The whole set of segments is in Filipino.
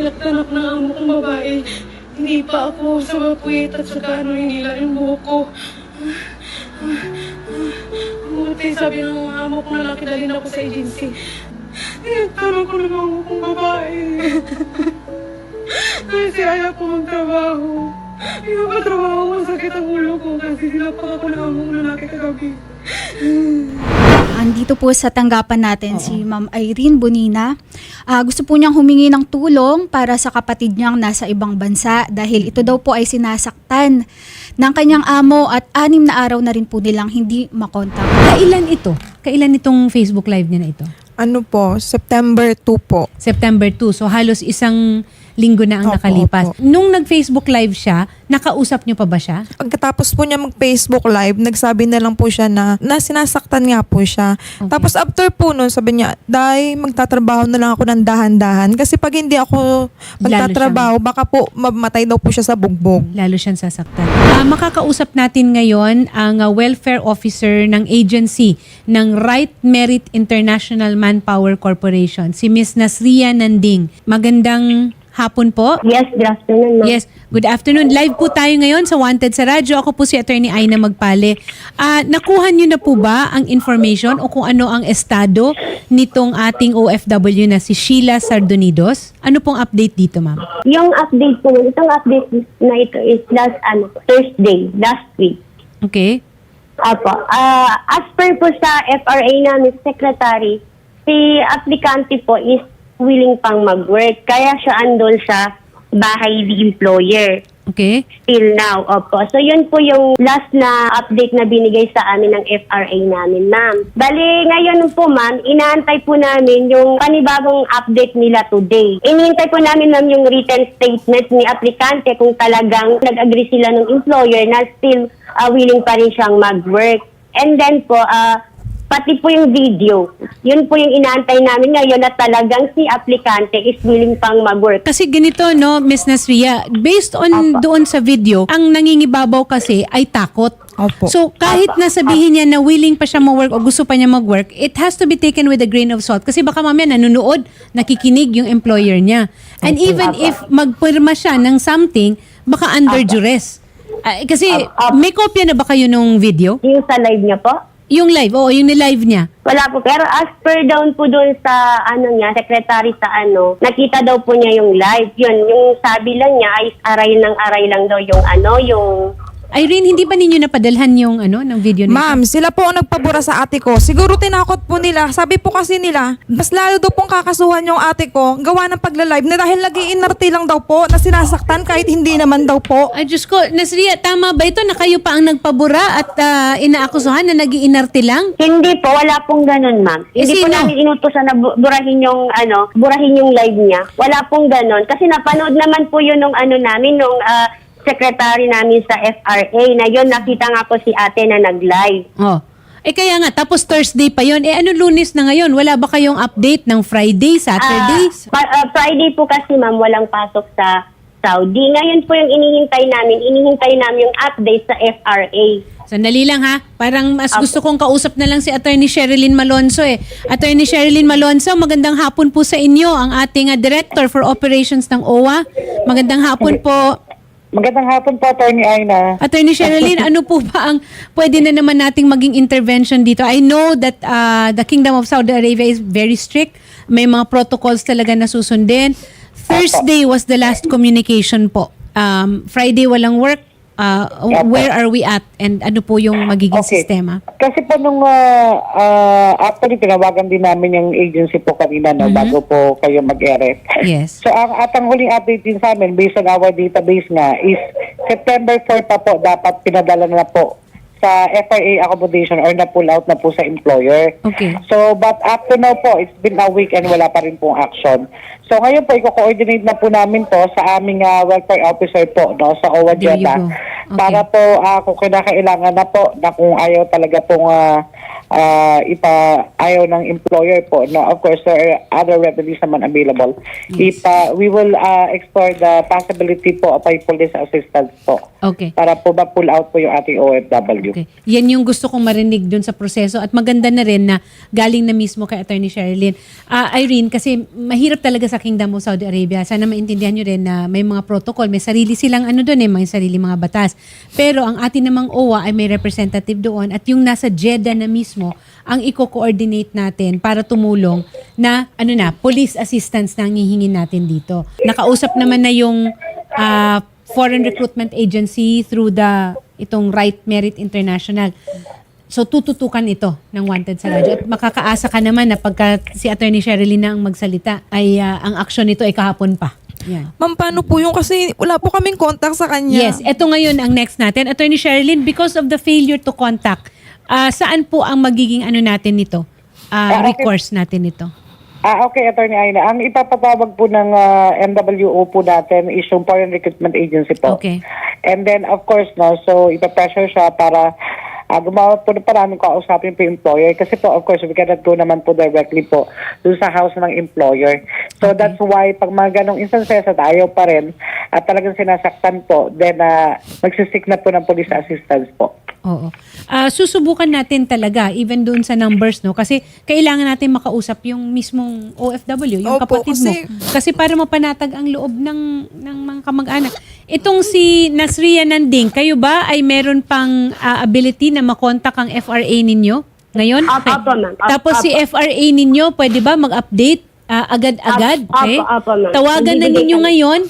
Tinaktanak ng amo kong babae. Hindi pa ako sa mapwit at saka ano hinila yung buhok ko. Buti sabi ng mga amo ko na nakidalhin ako sa agency. Tinaktanak ko ng amo kong babae. Kasi ayaw ko magtrabaho. Yung katrabaho ko, sakit ang ulo ko kasi sinapak ako ng among lalaki kagabi. Andito po sa tanggapan natin si Ma'am Irene Bonina. Ah, gusto po niyang humingi ng tulong para sa kapatid niyang nasa ibang bansa dahil ito daw po ay sinasaktan ng kanyang amo at anim na araw na rin po nilang hindi makontak. Kailan ito? Kailan itong Facebook Live niya na ito? Ano po, September 2 po. September 2. So halos isang linggo na ang Opo, nakalipas. opo. Nung nag-Facebook Live siya, nakausap niyo pa ba siya? Pagkatapos po niya mag-Facebook live, nagsabi na lang po siya na, na sinasaktan nga po siya. Okay. Tapos after po nun, sabi niya, Day, magtatrabaho na lang ako ng dahan-dahan. Kasi pag hindi ako magtatrabaho, baka po mamatay daw po siya sa bugbog. Lalo siyang sasaktan. Ah, makakausap natin ngayon ang ah, welfare officer ng agency ng Right Merit International Manpower Corporation, si Miss Nasria Nanding. Magandang hapon po. Yes, good afternoon, ma'am. Yes, good afternoon. Live po tayo ngayon sa Wanted sa Radyo. Ako po si Attorney Aina Magpale. Ah, nakuha niyo na po ba ang information o kung ano ang estado nitong ating OFW na si Sheila Sardonidos? Ano pong update dito, ma'am? Yung update po, itong update na ito is last ano, Thursday, last week. Okay? Apo. Ah, as per po sa FRA namin secretary, si aplikante po is willing pang mag-work. Kaya siya andol sa bahay ni employer. Okay? Till now, opo. So, yun po yung last na update na binigay sa amin ng FRA namin, ma'am. Bali, ngayon po, ma'am, inaantay po namin yung panibagong update nila today. Inihintay po namin, ma'am, yung written statement ni aplikante kung talagang nag-agree sila ng employer na still ah, willing pa rin siyang mag-work. And then po, ah, pati po yung video. Yun po yung inaantay namin ngayon na talagang si aplikante is willing pang mag-work. Kasi ganito, no, Miss Nasria, based on doon sa video, ang nangingibabaw kasi ay takot. Opo. So, kahit na sabihin niya na willing pa siya mag-work o gusto pa niya mag-work, it has to be taken with a grain of salt. Kasi baka mamaya nanonood, nakikinig yung employer niya. And even if magpirma siya ng something, baka under duress. Ah, kasi may kopya na ba kayo nung video? Yung sa live niya po, Yung live, oo, yung ni-live niya. Wala po. Pero as per down po doon sa ano niya, secretary sa ano, nakita daw po niya yung live. Yun, yung sabi lang niya ay aray ng aray lang daw yung ano, yung Irene, hindi ba ninyo napadalhan yung ano ng video nito? Ma'am, sila po ang nagpabura sa ate ko. Siguro tinakot po nila. Sabi po kasi nila, mas lalo daw pong kakasuhan yung ate ko, gawa ng pagla-live na dahil lagi inarte lang daw po, na sinasaktan kahit hindi naman daw po. Ay, Diyos ko, Nasria, tama ba ito na kayo pa ang nagpabura at ah, inaakusahan na nagiinarte lang? hindi po, wala pong ganun, ma'am. Eh, Hindi po sino? namin inutusan na bu- burahin yung ano, burahin yung live niya. Wala pong ganun. Kasi napanood naman po yun nung ano namin, nung ah, secretary namin sa FRA na yun, nakita nga po si ate na nag-live. Oh. Eh kaya nga, tapos Thursday pa yon. Eh ano lunes na ngayon? Wala ba kayong update ng Friday, Saturday? Ah, pa- ah, Friday po kasi ma'am, walang pasok sa Saudi. Ngayon po yung inihintay namin, inihintay namin yung update sa FRA. Sandali lang ha. Parang mas gusto kong kausap na lang si Attorney Sherilyn Malonzo eh. Attorney Sherilyn Malonzo, magandang hapon po sa inyo, ang ating ah, Director for Operations ng OWA. Magandang hapon po. Magandang hapon po, Attorney Aina. Attorney Sherilyn, ano po ba ang pwede na naman nating maging intervention dito? I know that uh, the Kingdom of Saudi Arabia is very strict. May mga protocols talaga na susundin. Thursday was the last communication po. Um, Friday walang work. Uh, where are we at? And ano po yung magiging Okay. sistema? Kasi po nung ah, ah, actually tinawagan din namin yung agency po kanina no, bago po kayo mag-eret. Yes. So ang at ang huling update din sa amin based on our database nga is September 4 pa po dapat pinadala na po sa FIA accommodation or na-pull out na po sa employer. Okay. So, but up to now po, it's been a week and wala pa rin pong action. So, ngayon po, i-coordinate na po namin po sa aming ah, welfare officer po, no, sa OWA There you Jeddah. go. Okay. Para po, ah, kung kinakailangan na po, na kung ayaw talaga pong ah, ah, ipa ayaw ng employer po na of course there are other remedies naman available. Ipa we will ah, explore the possibility po of police assistance po Okay. para po ma-pull out po yung ating OFW. Okay. Yan yung gusto kong marinig dun sa proseso at maganda na rin na galing na mismo kay Attorney Sherilyn. Ah, Irene, kasi mahirap talaga sa Kingdom of Saudi Arabia. Sana maintindihan nyo rin na may mga protocol, may sarili silang ano doon eh, may sarili mga batas. Pero ang atin namang OWA ay may representative doon at yung nasa Jeddah na mismo ang i-coordinate natin para tumulong na ano na, police assistance na ang hihingin natin dito. Nakausap naman na yung ah, foreign recruitment agency through the itong Right Merit International. So tututukan ito ng wanted sa radyo. At makakaasa ka naman na pagka si Attorney Sherilyn na ang magsalita ay ah, ang aksyon nito ay kahapon pa. Yan. Ma'am, paano po yung kasi wala po kaming contact sa kanya. Yes, ito ngayon ang next natin. Attorney Sherilyn, because of the failure to contact, ah, saan po ang magiging ano natin nito? Ah, Ah, okay. recourse natin ito. Ah, okay, Attorney Aina. Ang ipapatawag po ng ah, MWO po natin is yung Foreign Recruitment Agency po. Okay. And then, of course, no, so ipapressure siya para uh, gumawa po ng parang kausapin po yung employer. Kasi po, of course, we cannot go naman po directly po dun sa house ng employer. So that's why, pag mga ganong instances at ayaw pa rin, at talagang sinasaktan po, then uh, magsisik na po ng police assistance po. Oo. Ah, susubukan natin talaga even doon sa numbers no kasi kailangan natin makausap yung mismong OFW, yung Opo, kapatid kasi- mo. Kasi para mapanatag ang loob ng ng mga kamag-anak. Itong si Nasria Nanding, kayo ba ay meron pang ah, ability na makontak ang FRA ninyo ngayon? Apo, apo, ma'am. Apo, Tapos si apo. FRA ninyo, pwede ba mag-update ah, agad-agad? Apo, Okay? apo, ma'am. Tawagan na ninyo ngayon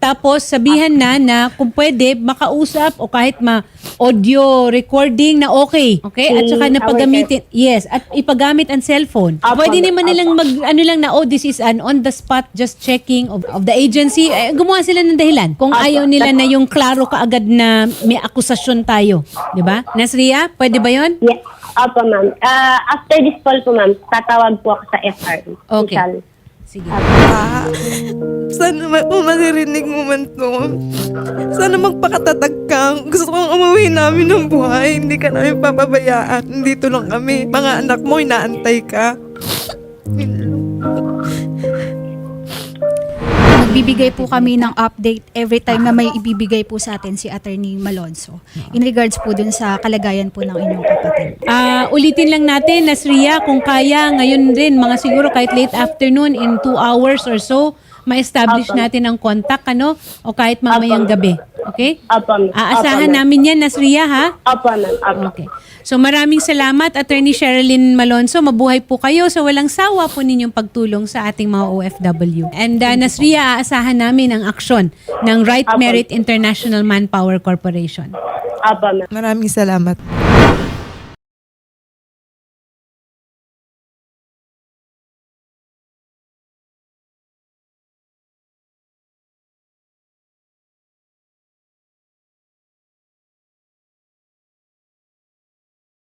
tapos sabihan na na kung pwede makausap o kahit ma audio recording na okay. Okay? At saka Si na our paggamitin. Yes, at ipagamit ang cellphone. Apo, Pwede naman nilang mag ano lang na oh this is an on the spot just checking of, of the agency. Eh, gumawa sila ng dahilan. Kung Apo. ayaw nila na yung klaro kaagad na may akusasyon tayo, 'di ba? Nasria, pwede ba 'yon? Yeah. Opo, ma'am. Ah, after this call po, ma'am, tatawag po ako sa FR. Okay. Sige. Ah, sana ma- kung maririnig mo man to. Sana magpakatatag ka. Gusto kong umuwi namin ng buhay. Hindi ka namin papabayaan. Dito lang kami. Mga anak mo, inaantay ka. Nagbibigay po kami ng update every time na may ibibigay po sa atin si Attorney Malonzo in regards po dun sa kalagayan po ng inyong kapatid. Ah, ulitin lang natin, Nasria, kung kaya ngayon rin, mga siguro kahit late afternoon in two hours or so, ma-establish Apo. natin ang contact, ano? O kahit mamayang Apo. gabi. Okay? Ma'am. Aasahan ma'am. namin yan, Nasria, ha? Ma'am. Opo. Okay. So maraming salamat, Attorney Sherilyn Malonzo. Mabuhay po kayo sa walang sawa po ninyong pagtulong sa ating mga OFW. And uh, Nasria, aasahan namin ang aksyon ng Right Apo. Merit International Manpower Corporation. Opo, ma'am. Maraming salamat.